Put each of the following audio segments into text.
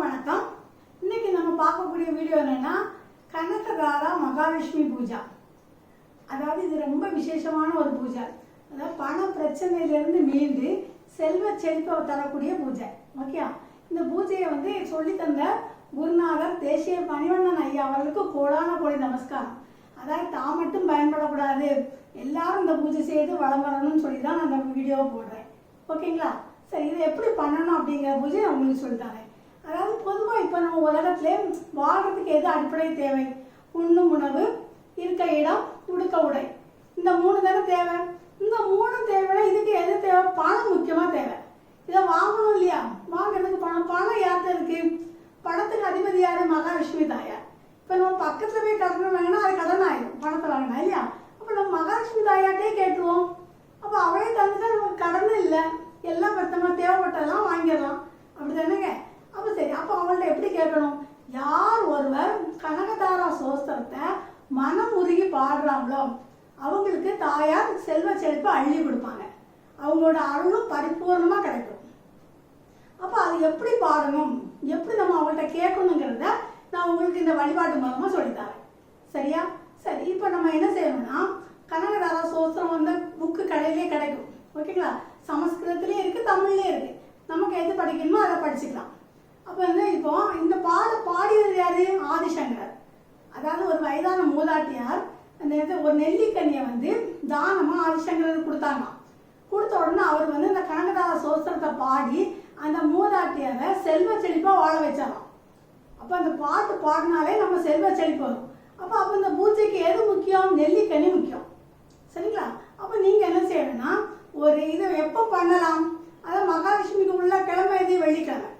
வணக்கம். இன்றைக்கி நம்ம பார்க்கக்கூடிய வீடியோ என்னன்னா கனகதாரா மகாலட்சுமி பூஜா. அதாவது இது ரொம்ப விசேஷமான ஒரு பூஜை. அதாவது பண பிரச்சனையிலிருந்து மீண்டு செல்வ செழிப்பை தரக்கூடிய பூஜை. ஓகே இந்த பூஜையை வந்து சொல்லி தந்த குருநாதர் தேசிய பணிவண்ணன் ஐயா அவர்களுக்கு கோடான கோடி நமஸ்காரம். அதாவது தான் மட்டும் பயன்படக்கூடாது. எல்லாரும் இந்த பூஜை செய்து வளம் வரணும்னு சொல்லி தான் நான் இந்த வீடியோவை போடுறேன். ஓகேங்களா? சரி இதை எப்படி பண்ணணும் அப்படிங்கிற பூஜை நான் உங்களுக்கு சொல்லித்தரேன் அதாவது பொதுவாக இப்போ நம்ம உலகத்திலே வாழ்கிறதுக்கு எது அடிப்படை தேவை? உண்ணும் உணவு இருக்க இடம் உடுக்க உடை. இந்த மூணு தானே தேவை? இந்த மூணு தேவைன்னா இதுக்கு எது தேவை? பணம் முக்கியமாக தேவை. இதை வாங்கணும் இல்லையா? வாங்கிறதுக்கு பணம். பணம் யார்கிட்ட இருக்கு? பணத்துக்கு அதிபதி யார்? மகாலட்சுமி தாயார். இப்போ நம்ம பக்கத்தில் போய் கடன் வாங்கினா அது கடன் ஆயிடும் பணத்தை வாங்கினா இல்லையா? அப்போ நம்ம மகாலட்சுமி தாயார்ட்டே கேட்டுருவோம். அப்போ அவளே தந்துட்டா நமக்கு கடன் இல்லை. எல்லாம் பத்தமாக தேவைப்பட்டதெல்லாம் வாங்கிடலாம். அப்படி தானேங்க அப்போ சரி அப்போ அவள்கிட்ட எப்படி கேட்கணும்? யார் ஒருவர் கனகதாரா சோஸ்திரத்தை மனம் உருகி பாடுறாங்களோ அவங்களுக்கு தாயார் செல்வ செழிப்பை அள்ளி கொடுப்பாங்க. அவங்களோட அருளும் பரிபூர்ணமாக கிடைக்கும். அப்போ அது எப்படி பாடணும்? எப்படி நம்ம அவங்கள்ட்ட கேட்கணுங்கிறத நான் உங்களுக்கு இந்த வழிபாட்டு மூலமாக சொல்லித்தரேன். சரியா? சரி இப்போ நம்ம என்ன செய்யணும்னா கனகதாரா சோஸ்திரம் வந்து புக்கு கடையிலே கிடைக்கும். ஓகேங்களா? சமஸ்கிருதத்துலேயும் இருக்குது தமிழ்லேயும் இருக்குது நமக்கு எது படிக்கணுமோ அதை படிச்சுக்கலாம். அப்போ வந்து இப்போ இந்த பாட பாடியது யாரு? ஆதிசங்கர் அதாவது ஒரு வயதான மூதாட்டியார். அந்த இது ஒரு நெல்லிக்கண்ணியை வந்து தானமாக ஆதிசங்கருக்கு கொடுத்தாங்க கொடுத்த உடனே அவர் வந்து இந்த கனகதார சோஸ்திரத்தை பாடி அந்த மூதாட்டியாரை செல்வ செழிப்பாக வாழ வச்சாராம். அப்போ அந்த பாட்டு பாடினாலே நம்ம செல்வ செழிப்பு வரும். அப்போ அப்போ இந்த பூஜைக்கு எது முக்கியம்? நெல்லிக்கனி முக்கியம். சரிங்களா? அப்போ நீங்கள் என்ன செய்யணும்னா ஒரு இதை எப்போ பண்ணலாம்? அதை மகா உள்ள கிழமை எது வெள்ளிக்கிழமை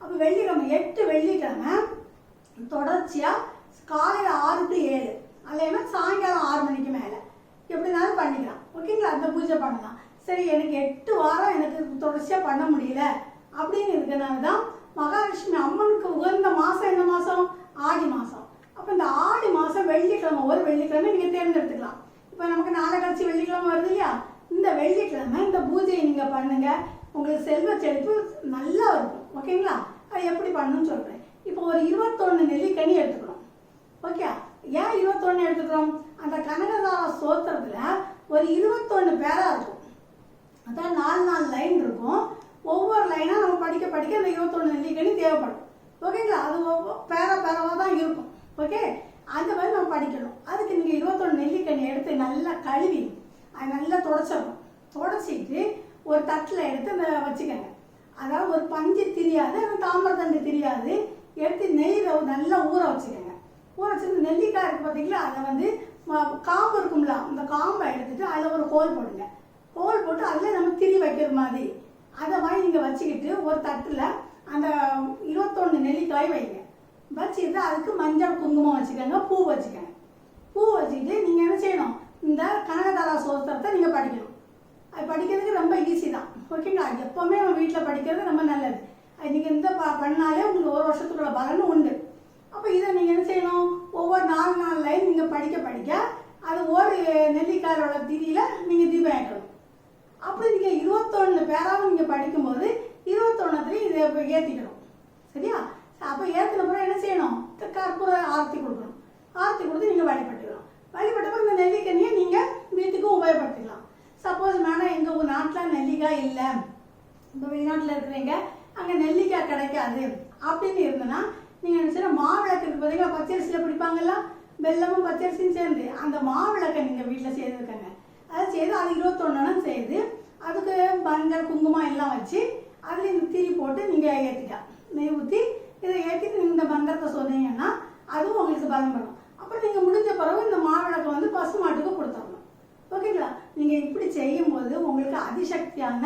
அப்போ வெள்ளிக்கிழமை எட்டு வெள்ளிக்கிழமை தொடர்ச்சியாக காலையில் ஆறு டு ஏழு இல்லைன்னா சாயங்காலம் ஆறு மணிக்கு மேலே. எப்படினாலும் பண்ணிக்கலாம். ஓகேங்களா அந்த பூஜை பண்ணலாம். சரி எனக்கு எட்டு வாரம் எனக்கு தொடர்ச்சியாக பண்ண முடியல. அப்படின்னு இருக்கனால தான் மகாலட்சுமி அம்மனுக்கு உகந்த மாதம் என்ன மாதம் ஆடி மாதம் அப்போ இந்த ஆடி மாதம் வெள்ளிக்கிழமை ஒரு வெள்ளிக்கிழமை நீங்கள் தேர்ந்தெடுத்துக்கலாம். இப்போ நமக்கு நாளை கழிச்சு வெள்ளிக்கிழமை வருது இல்லையா? இந்த வெள்ளிக்கிழமை இந்த பூஜையை நீங்கள் பண்ணுங்க. உங்களுக்கு செல்வ செழிப்பு நல்லா இருக்கும். ஓகேங்களா அது எப்படி பண்ணணும்னு சொல்கிறேன் இப்போ ஒரு இருபத்தொன்று நெல்லிக்கனி எடுத்துக்கிறோம். ஓகே? ஏன் இருபத்தொன்று எடுத்துக்கிறோம்? அந்த கனகதாரா சோத்திரத்தில் ஒரு இருபத்தொன்று பேராக இருக்கும். அதான் நாலு நாலு லைன் இருக்கும். ஒவ்வொரு லைனாக நம்ம படிக்க படிக்க அந்த இருபத்தொன்று நெல்லிக்கனி தேவைப்படும். ஓகேங்களா? அது ஒவ்வொரு பேர பேரவாக தான் இருக்கும். ஓகே? அந்த மாதிரி நம்ம படிக்கணும். அதுக்கு நீங்கள் இருபத்தொன்று நெல்லிக்கனி எடுத்து நல்லா கழுவி அது நல்லா தொடச்சிடணும். தொடச்சிட்டு ஒரு தட்டில் எடுத்து அந்த வச்சுக்கோங்க. அதாவது ஒரு பஞ்சு தெரியாது அந்த தாமிரத்தண்டு தெரியாது. எடுத்து நெய்யில் நல்லா ஊற வச்சுக்கோங்க. ஊற வச்சுருந்து நெல்லிக்காய் இருக்குது பார்த்தீங்களா அதை வந்து காம்பு இருக்கும்ல அந்த காம்பை எடுத்துட்டு அதில் ஒரு ஹோல் போடுங்க. ஹோல் போட்டு அதில் நம்ம திரி வைக்கிற மாதிரி. அதை வாங்கி நீங்கள் வச்சுக்கிட்டு ஒரு தட்டில் அந்த இருபத்தொன்று நெல்லிக்காய் வைங்க. வச்சுக்கிட்டு அதுக்கு மஞ்சள் குங்குமம் வச்சுக்கோங்க பூ வச்சுக்கோங்க. பூ வச்சுக்கிட்டு நீங்கள் என்ன செய்யணும்? இந்த கனகதாரா சோத்திரத்தை நீங்கள் படிக்கணும். அது படிக்கிறதுக்கு ரொம்ப ஈஸி தான். ஓகேங்களா எப்போவுமே நம்ம வீட்டில் படிக்கிறது ரொம்ப நல்லது. நீங்கள் இந்த ப பண்ணாலே உங்களுக்கு ஒரு வருஷத்துக்குள்ள பலனும் உண்டு. அப்போ இதை நீங்கள் என்ன செய்யணும்? ஒவ்வொரு நாலு நாலு லைன் நீங்கள் படிக்க படிக்க அது ஒரு நெல்லிக்காயோட திதியில் நீங்கள் தீபம் ஏற்றணும். அப்படி நீங்கள் இருபத்தொன்று பேராவும் நீங்கள் படிக்கும்போது இருபத்தொன்னுத்தையும் இதை இப்போ ஏற்றிக்கணும் சரியா? அப்போ ஏற்றின பிறகு என்ன செய்யணும்? க- கற்பூர ஆரத்தி கொடுக்கணும். ஆர்த்தி கொடுத்து நீங்கள் வழிபட்டுக்கணும் வழிபட்டப்போ இந்த நெல்லிக்கனியை நீங்கள் வீட்டுக்கும் உபயோகப்படுத்திக்கலாம். சப்போஸ் மேடம் எங்கள் ஊர் நாட்டில் நெல்லிக்காய் இல்லை. இப்போ வெளிநாட்டில் இருக்கிறீங்க அங்கே நெல்லிக்காய் கிடைக்காது அப்படின்னு இருந்ததுன்னா நீங்கள் என்ன செய்யணும் மாவிளக்கு இருக்கு பச்சரிசியில் பிடிப்பாங்கல்ல வெல்லமும் பச்சரிசியும் சேர்ந்து அந்த மாவிளக்கை நீங்கள் வீட்டில் செய்திருக்கங்க அதை செய்து அது இருபத்தொன்னு செய்து அதுக்கு மஞ்சள் குங்குமம் எல்லாம் வச்சு அதில் இந்த திரி போட்டு நீங்கள் ஏற்றிக்கலாம் நெய் ஊற்றி இதை ஏற்றிட்டு நீங்கள் இந்த மந்திரத்தை சொன்னீங்கன்னா அதுவும் உங்களுக்கு பலம் பண்ணும் அப்புறம் நீங்கள் முடிஞ்ச பிறகு இந்த மாவிளக்கை வந்து பசு மாட்டுக்கு கொடுத்துடணும். ஓகேங்களா? நீங்கள் இப்படி செய்யும்போது உங்களுக்கு அதிசக்தியான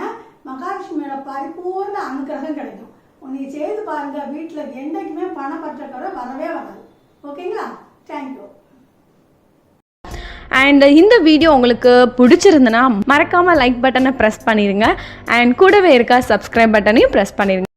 மகாலட்சுமியோட பரிபூர்ண அனுகிரகம் கிடைக்கும். நீங்கள் செய்து பாருங்க வீட்டில் என்றைக்குமே பணப்பற்றக்குறை வரவே வராது. ஓகேங்களா? தேங்க்யூ அண்ட் இந்த வீடியோ உங்களுக்கு பிடிச்சிருந்துன்னா மறக்காமல் லைக் பட்டனை ப்ரெஸ் பண்ணிடுங்க அண்ட் கூடவே இருக்க சப்ஸ்கிரைப் பட்டனையும் ப்ரெஸ் பண்ணிடுங்க